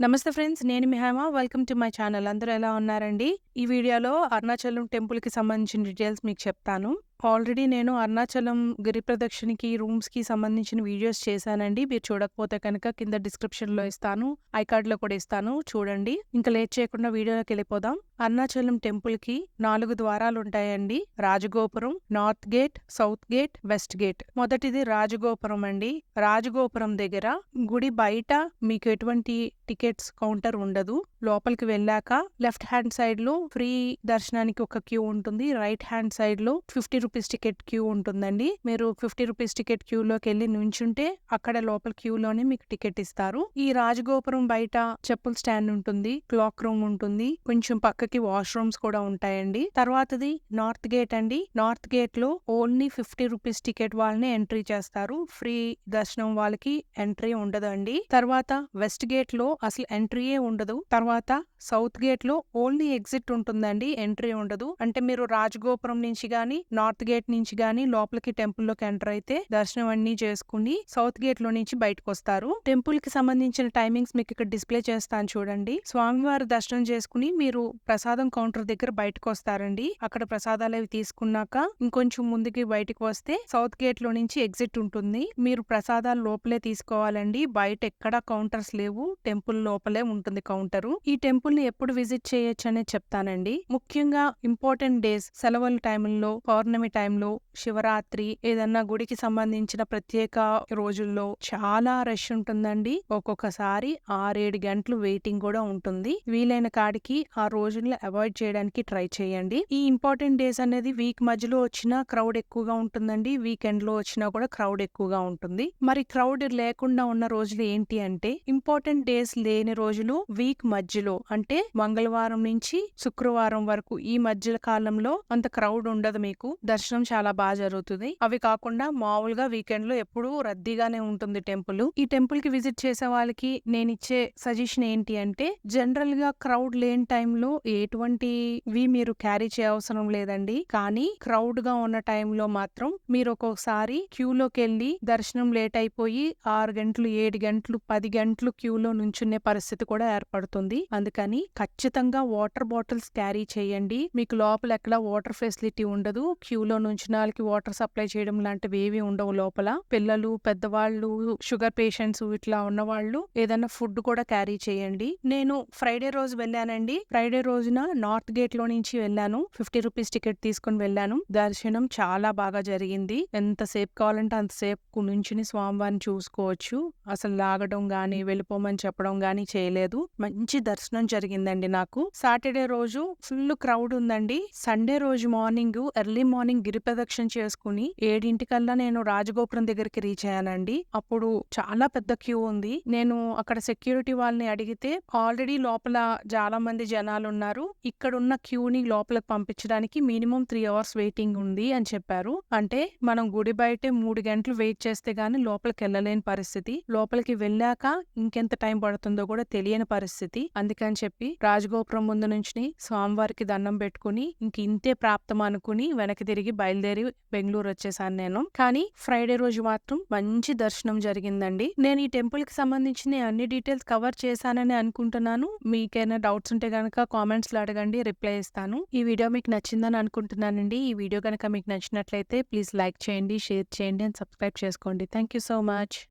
నమస్తే ఫ్రెండ్స్ నేను Mihama. Welcome to my channel. అందరూ ఎలా ఉన్నారండి? ఈ వీడియోలో అరుణాచలం టెంపుల్కి సంబంధించిన డీటెయిల్స్ మీకు చెప్తాను. ఆల్రెడీ నేను అరుణాచలం గిరి ప్రదక్షిణకి రూమ్స్కి సంబంధించిన వీడియోస్ చేశానండి. మీరు చూడకపోతే కనుక కింద డిస్క్రిప్షన్లో ఇస్తాను. ఐ కార్డ్లో కూడా ఇస్తాను. చూడండి. ఇంకా లేట్ చేయకుండా వీడియోలోకి వెళ్ళిపోదాం. అరుణాచలం టెంపుల్కి నాలుగు ద్వారాలు ఉంటాయండి. రాజగోపురం north gate south gate west gate. మొదటిది రాజగోపురం అండి. రాజగోపురం దగ్గర గుడి బయట మీకు ఎటువంటి టికెట్స్ కౌంటర్ ఉండదు. లోపలికి వెళ్ళాక లెఫ్ట్ హ్యాండ్ సైడ్లో ఫ్రీ దర్శనానికి ఒక క్యూ ఉంటుంది. రైట్ హ్యాండ్ సైడ్లో ఫిఫ్టీ రూపీస్ టికెట్ క్యూ ఉంటుందండి. మీరు ఫిఫ్టీ రూపీస్ టికెట్ క్యూ లోకి వెళ్ళి నుంచుంటే అక్కడ లోపల క్యూ లోనే మీకు టికెట్ ఇస్తారు. ఈ రాజగోపురం బయట చెప్పుల స్టాండ్ ఉంటుంది క్లాక్ రూమ్ ఉంటుంది కొంచెం పక్కకి వాష్ రూమ్స్ కూడా ఉంటాయండి. తర్వాతది నార్త్ గేట్ అండి. నార్త్ గేట్లో ఓన్లీ ఫిఫ్టీ రూపీస్ టికెట్ వాళ్ళని ఎంట్రీ చేస్తారు. ఫ్రీ దర్శనం వాళ్ళకి ఎంట్రీ ఉండదండి. తర్వాత వెస్ట్ గేట్లో అసలు ఎంట్రీయే ఉండదు. తర్వాత సౌత్ గేట్లో ఓన్లీ ఎగ్జిట్ ఉంటుందండి. ఎంట్రీ ఉండదు. అంటే మీరు రాజగోపురం నుంచి గాని నార్త్ గేట్ నుంచి గాని లోపలికి టెంపుల్లోకి ఎంటర్ అయితే దర్శనం అన్ని చేసుకుని సౌత్ గేట్లో నుంచి బయటకు వస్తారు టెంపుల్కి సంబంధించిన టైమింగ్స్ మీకు ఇక్కడ డిస్ప్లే చేస్తాను చూడండి. స్వామివారి దర్శనం చేసుకుని మీరు ప్రసాదం కౌంటర్ దగ్గర బయటకు వస్తారండి అక్కడ ప్రసాదాలు అవి తీసుకున్నాక ఇంకొంచెం ముందుకి బయటకు వస్తే సౌత్ గేట్లో నుంచి ఎగ్జిట్ ఉంటుంది. మీరు ప్రసాదాలు లోపలే తీసుకోవాలండి. బయట ఎక్కడా కౌంటర్స్ లేవు. టెంపుల్ లోపలే ఉంటుంది కౌంటర్. ఈ టెంపుల్ని ఎప్పుడు విజిట్ చేయొచ్చు అనేది చెప్తానండి. ముఖ్యంగా ఇంపార్టెంట్ డేస్ సెలవుల టైంలో పౌర్ణమి టైంలో శివరాత్రి ఏదన్నా గుడికి సంబంధించిన ప్రత్యేక రోజుల్లో చాలా రష్ ఉంటుందండి. ఒక్కొక్కసారి ఆరేడు గంటలు వెయిటింగ్ కూడా ఉంటుంది. వీలైన కాడికి ఆ రోజుల్లో అవాయిడ్ చేయడానికి ట్రై చేయండి. ఈ ఇంపార్టెంట్ డేస్ అనేది వీక్ మధ్యలో వచ్చినా క్రౌడ్ ఎక్కువగా ఉంటుందండి. వీకెండ్లో వచ్చినా కూడా క్రౌడ్ ఎక్కువగా ఉంటుంది. మరి క్రౌడ్ లేకుండా ఉన్న రోజులు ఏంటి అంటే ఇంపార్టెంట్ డేస్ లేని రోజులు వీక్ మధ్యలో అంటే మంగళవారం నుంచి శుక్రవారం వరకు ఈ మధ్య కాలంలో అంత క్రౌడ్ ఉండదు మీకు. దర్శనం చాలా బాగా జరుగుతుంది. అవి కాకుండా మామూలుగా వీకెండ్లో ఎప్పుడూ రద్దీగానే ఉంటుంది టెంపుల్. ఈ టెంపుల్కి విజిట్ చేసే వాళ్ళకి నేను ఇచ్చే సజెషన్ ఏంటి అంటే జనరల్గా క్రౌడ్ లేని టైంలో ఎటువంటివి మీరు క్యారీ చేయవసరం లేదండి. కానీ క్రౌడ్గా ఉన్న టైంలో మాత్రం మీరు ఒక్కొక్కసారి క్యూలోకి వెళ్ళి దర్శనం లేట్ అయిపోయి ఆరు గంటలు ఏడు గంటలు పది గంటలు క్యూలో నుంచునే పరిస్థితి కూడా ఏర్పడుతుంది. అందుకని ఖచ్చితంగా వాటర్ బాటిల్స్ క్యారీ చేయండి. మీకు లోపల ఎక్కడ వాటర్ ఫెసిలిటీ ఉండదు. క్యూలో నుంచి వాళ్ళకి వాటర్ సప్లై చేయడం లాంటివి ఏవి ఉండవు లోపల. పిల్లలు పెద్దవాళ్ళు షుగర్ పేషెంట్స్ ఇట్లా ఉన్నవాళ్ళు ఏదైనా ఫుడ్ కూడా క్యారీ చేయండి. నేను ఫ్రైడే రోజు వెళ్ళానండి. ఫ్రైడే రోజున నార్త్ గేట్లో నుంచి వెళ్ళాను. ఫిఫ్టీ రూపీస్ టికెట్ తీసుకుని వెళ్ళాను. దర్శనం చాలా బాగా జరిగింది. ఎంతసేపు కావాలంటే అంతసేపు నుంచుని స్వామివారిని చూసుకోవచ్చు. అసలు లాగడం గాని వెళ్ళిపోమని చెప్పడం గాని చేయలేదు. మంచి దర్శనం జరిగిందండి నాకు. సాటర్డే రోజు ఫుల్ క్రౌడ్ ఉందండి. సండే రోజు మార్నింగ్ ఎర్లీ మార్నింగ్ గిరి ప్రదక్షిణ చేసుకుని ఏడింటికల్లా నేను రాజగోపురం దగ్గరికి రీచ్ అయ్యానండి. అప్పుడు చాలా పెద్ద క్యూ ఉంది. నేను అక్కడ సెక్యూరిటీ వాళ్ళని అడిగితే ఆల్రెడీ లోపల చాలా మంది జనాలు ఉన్నారు ఇక్కడ ఉన్న క్యూని లోపలికి పంపించడానికి మినిమం త్రీ అవర్స్ వెయిటింగ్ ఉంది అని చెప్పారు. అంటే మనం గుడి బయటే మూడు గంటలు వెయిట్ చేస్తే గానీ లోపలికి వెళ్ళలేని పరిస్థితి. లోపలికి వెళ్ళాక ఇంకెంత టైం పడుతుందో కూడా తెలియని పరిస్థితి. అందుకని చెప్పి రాజగోపురం ముందు నుంచి స్వామివారికి దండం పెట్టుకుని ఇంక ఇంతే ప్రాప్తం అనుకుని వెనక్కి తిరిగి తిరిగి బయలుదేరి బెంగళూరు వచ్చేసాను నేను. కానీ ఫ్రైడే రోజు మాత్రం మంచి దర్శనం జరిగిందండి. నేను ఈ టెంపుల్కి సంబంధించిన అన్ని డీటెయిల్స్ కవర్ చేశానని అనుకుంటున్నాను. మీకైనా డౌట్స్ ఉంటే కనుక కామెంట్స్లో అడగండి రిప్లై ఇస్తాను. ఈ వీడియో మీకు నచ్చిందని అనుకుంటున్నానండి. ఈ వీడియో కనుక మీకు నచ్చినట్లయితే ప్లీజ్ లైక్ చేయండి షేర్ చేయండి అండ్ సబ్స్క్రైబ్ చేసుకోండి. Thank you so much.